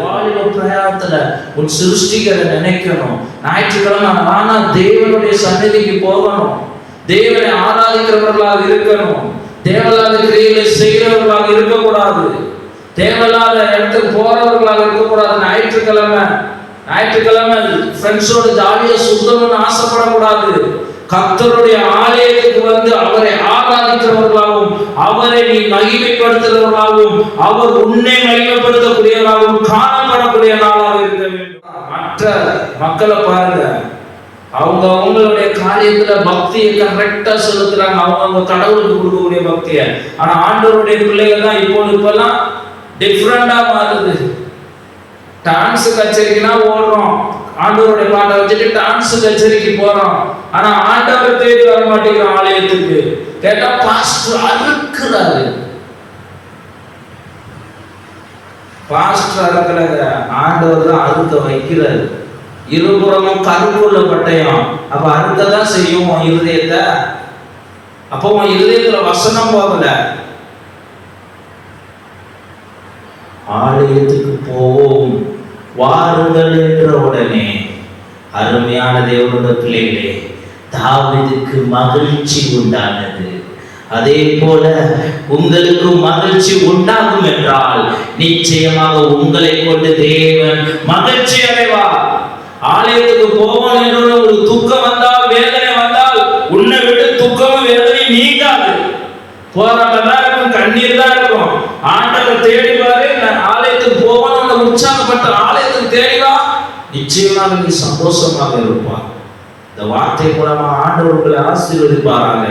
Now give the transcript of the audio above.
வாலிப பிரயாணத்துல உன் சிருஷ்டிகளை நினைக்கணும். ஞாயிற்றுக்கிழமை ஆனா தேவனுடைய சன்னதிக்கு போகணும். தேவனை ஆராதிக்கிறவர்களாக இருக்கணும். தேவலாத கிரியைகளை செய்கிறவர்களாக இருக்கக்கூடாது. தேவலாத இடத்துக்கு போறவர்களாக இருக்கக்கூடாது. ஞாயிற்றுக்கிழமை ஞாயிற்றுக்கிழமை ஃப்ரெண்ட்ஸோட ஜாலியா சுத்தம்னு ஆசைப்படக்கூடாது. கத்தருடைய ஆலயத்துக்கு வந்து அவரை ஆராதிக்கிறவர்களாகவும் அவரை நீ மகிமைப்படுத்துகிறவர்களாகவும் அவர் உன்னை மகிமை காணப்படக்கூடிய நாளாக இருக்க வேண்டும். மற்ற மக்களை பாருங்க. அவங்க அவங்களுடைய காரியத்துல பக்தியை கரெக்டா செலுத்துறாங்க. அவங்க அவங்க கடவுளுக்கு கொடுக்கக்கூடிய பக்தியை. ஆனா ஆண்டவருடைய பிள்ளைகள் தான் இப்போ இப்பெல்லாம் டிஃப்ரெண்டா மாறுது. டான்ஸ் கச்சேரிக்குனா ஓடுறோம். ஆண்டவருடைய பாட்டை வச்சுட்டு டான்ஸ் கச்சேரிக்கு போறோம். ஆனா ஆண்டவர் தேடி வர மாட்டேங்கிற ஆலயத்துக்கு. கேட்டா பாஸ்டர் அறுக்கிறாரு. பாஸ்டர் அறுக்கலங்க ஆண்டவர் தான் அறுக்க வைக்கிறார். இருபுறமும் கருப்புள்ள பட்டயம். அப்ப அறுக்கதான் செய்யும் உன் இருதயத்தை. அப்போ உன் இருதயத்துல வசனம் போகல. ஆலயத்துக்கு போவோம் வாருங்கள் என்ற உடனே அருமையான தேவனுடைய பிள்ளைகளே தாவீதுக்கு மகிழ்ச்சி உண்டானது. அதே போல உங்களுக்கு மகிழ்ச்சி உண்டாகும் என்றால் நிச்சயமாக உங்களை கொண்டு தேவன் மகிழ்ச்சி அடைவார். ஆலயத்துக்கு போவோம் என்று ஒரு துக்கம் வந்தால் வேதனை வந்தால் உன்னை விட்டு துக்கமும் வேதனை நீங்காது. போராட்டம் தான் இருக்கும் கண்ணீர் தான் இருக்கும். ஆண்டவர் தேடி பாரு நான் ஆலயத்துக்கு போகணும் உற்சாகப்பட்ட ஆலயத்துக்கு தேடிவா நிச்சயமாக நீ சந்தோஷமாக இருப்பார் இந்த வார்த்தை மூலமா ஆண்டவர்களை ஆசீர்வதிப்பாராங்க.